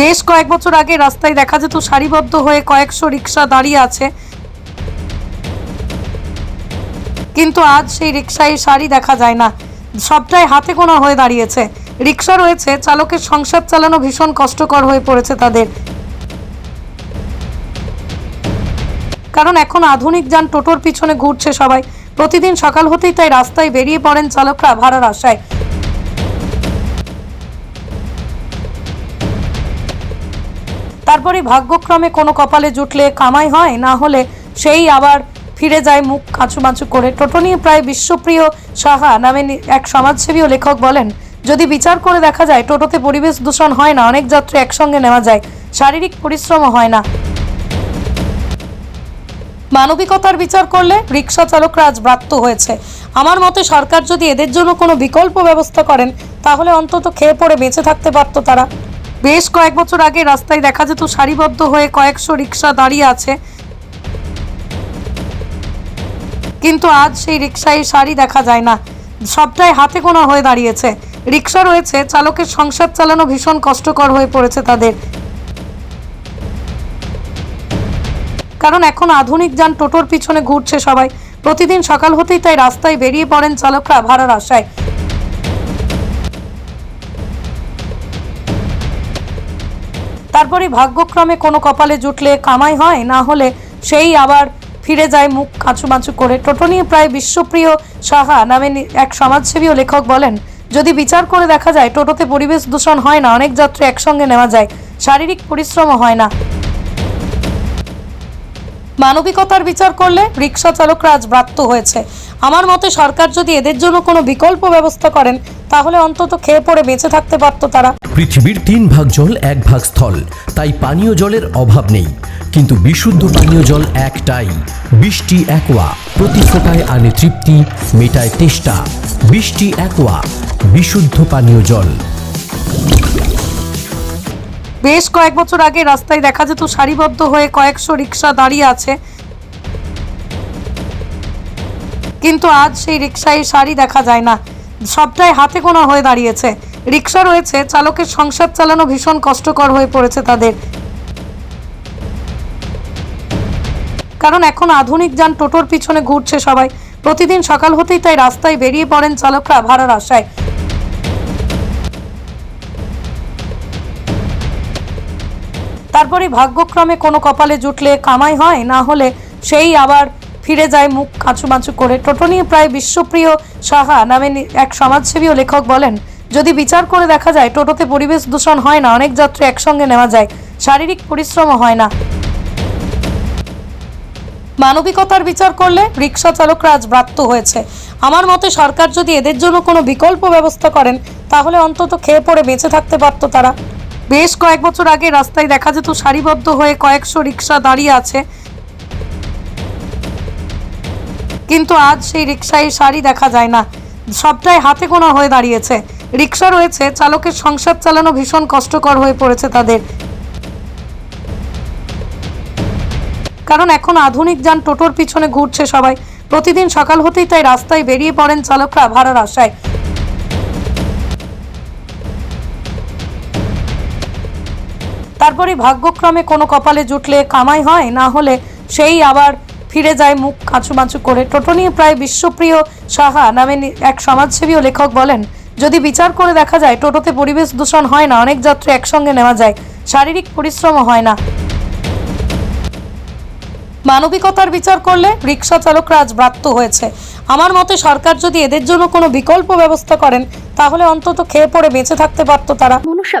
বেশ কয়েক বছর আগে রাস্তায় দেখা যেত সারিবদ্ধ হয়ে কয়েকশো রিক্সা দাঁড়িয়ে আছে। কিন্তু আজ সেই রিক্সায় সারি দেখা যায় না। সবটাই হাতে গোনা হয়ে দাঁড়িয়েছে। রিক্সা রয়েছে, চালকের সংসার চালানো ভীষণ কষ্টকর হয়ে পড়েছে তাদের। কারণ এখন আধুনিক যান টোটোর পিছনে ঘুরছে সবাই। প্রতিদিন সকাল হতেই তাই রাস্তায় বেরিয়ে পড়েন চালকরা ভাড়ার আশায়। তারপরে ভাগ্যক্রমে কোনো কপালে জুটলে কামাই হয়, না হলে সেই আবার ফিরে যায় মুখ কাঁচুমাচু করে। টোটো নিয়ে প্রায় বিশ্বপ্রিয় সাহা নামে এক সমাজসেবী লেখক বলেন, যদি বিচার করে দেখা যায়, টোটোতে পরিবেশ দূষণ হয় না, অনেক যাত্রী একসঙ্গে নেওয়া যায়, শারীরিক পরিশ্রমও হয় না। মানবিকতার বিচার করলে রিক্সা চালকরা আজ ব্রাত্য হয়েছে। আমার মতে সরকার যদি এদের জন্য কোনো বিকল্প ব্যবস্থা করেন, তাহলে অন্তত খেয়ে পড়ে বেঁচে থাকতে পারতো তারা। বেশ কয়েক বছর আগে রাস্তায় দেখা যেত সারিবদ্ধ হয়ে কয়েকশো রিক্সা দাঁড়িয়ে আছে। কিন্তু আজ সেই রিক্সায় সারি দেখা যায় না। সবটাই হাতে গোনা হয়ে দাঁড়িয়েছে। রিক্সা রয়েছে, চালকের সংসার চালানো ভীষণ কষ্টকর হয়ে পড়েছে তাদের। কারণ এখন আধুনিক যান টোটোর পিছনে ঘুরছে সবাই। প্রতিদিন সকাল হতেই তাই রাস্তায় বেরিয়ে পড়েন চালকরা ভাড়ার আশায়। তারপরে ভাগ্যক্রমে কোনো কপালে জুটলে কামাই হয়, না হলে সেই আবার ফিরে যায় মুখ কাঁচু মাচু করে। টোটো নিয়ে প্রায় বিশ্বপ্রিয় সাহা নামে এক সমাজসেবী ও লেখক বলেন, যদি বিচার করে দেখা যায়, টোটোতে পরিবেশ দূষণ হয় না, অনেক যাত্রী একসঙ্গে নেওয়া যায়, শারীরিক পরিশ্রমও হয় না। মানবিকতার বিচার করলে রিক্সা চালকরা আজ ব্রাত্য হয়েছে। আমার মতে সরকার যদি এদের জন্য কোনো বিকল্প ব্যবস্থা করেন, তাহলে অন্তত খেয়ে পড়ে বেঁচে থাকতে পারতো তারা। পৃথিবীর তিন ভাগ জল, এক ভাগ স্থল। তাই পানীয় জলের অভাব নেই। কিন্তু বিশুদ্ধ পানীয় জল একটাই। বৃষ্টি, একোয়া। প্রতি ফোটায় আনে তৃপ্তি, মেটায় তেষ্টা। বৃষ্টি, একোয়া। বিশুদ্ধ পানীয় জল। বেশ কয়েক বছর আগে রাস্তায় দেখা যেত সারিবদ্ধ হয়ে কয়েকশো রিক্সা দাঁড়িয়ে আছে। কিন্তু আজ সেই রিক্সায় সারি দেখা যায় না। সবটাই হাতে গোনা হয়ে দাঁড়িয়েছে। রিক্সা রয়েছে, চালকের সংসার চালানো ভীষণ কষ্টকর হয়ে পড়েছে তাদের। কারণ এখন আধুনিক যান টোটোর পিছনে ঘুরছে সবাই। প্রতিদিন সকাল হতেই তাই রাস্তায় বেরিয়ে পড়েন চালকরা ভাড়ার আশায়। তারপরে ভাগ্যক্রমে কোনো কপালে জুটলে কামাই হয়, না হলে সেই আবার ফিরে যায় মুখ কাঁচুমাচু করে। টোটো নিয়ে প্রায় বিশ্বপ্রিয় সাহা নামে এক সমাজসেবী ও লেখক বলেন, যদি বিচার করে দেখা যায়, টোটোতে পরিবেশ দূষণ হয় না, অনেক যাত্রী একসঙ্গে নেওয়া যায়, শারীরিক পরিশ্রমও হয় না। মানবিকতার বিচার করলে রিক্সা চালকরা আজ ব্রাত্য হয়েছে। আমার মতে সরকার যদি এদের জন্য কোনো বিকল্প ব্যবস্থা করেন, তাহলে অন্তত খেয়ে পড়ে বেঁচে থাকতে পারতো তারা। বেশ কয়েক বছর আগে রাস্তায় দেখা যেত সারিবদ্ধ হয়ে কয়েকশো রিক্সা দাঁড়িয়ে আছে। কিন্তু আজ সেই রিক্সায় সারি দেখা যায় না। সবটাই হাতে গোনা হয়ে দাঁড়িয়েছে। রিক্সা রয়েছে, চালকের সংসার চালানো ভীষণ কষ্টকর হয়ে পড়েছে তাদের। কারণ এখন আধুনিক যান টোটোর পিছনে ঘুরছে সবাই। প্রতিদিন সকাল হতেই তাই রাস্তায় বেরিয়ে পড়েন চালকরা ভাড়ার আশায়। তারপরে ভাগ্যক্রমে কোনো কপালে জুটলে কামাই হয়, না হলে সেই আবার ফিরে যায় মুখ কাঁচুমাচু করে। টোটো নিয়ে প্রায় বিশ্বপ্রিয় সাহা নামে এক সমাজসেবী লেখক বলেন, যদি বিচার করে দেখা যায়, টোটোতে পরিবেশ দূষণ হয় না, অনেক যাত্রী একসঙ্গে নেওয়া যায়, শারীরিক পরিশ্রমও হয় না। মানবিকতার বিচার করলে রিক্সা চালকরা আজ ব্রাত্য হয়েছে। আমার মতে সরকার যদি এদের জন্য কোনো বিকল্প ব্যবস্থা করেন, তাহলে অন্তত খেয়ে পড়ে বেঁচে থাকতে পারতো তারা। মনুষা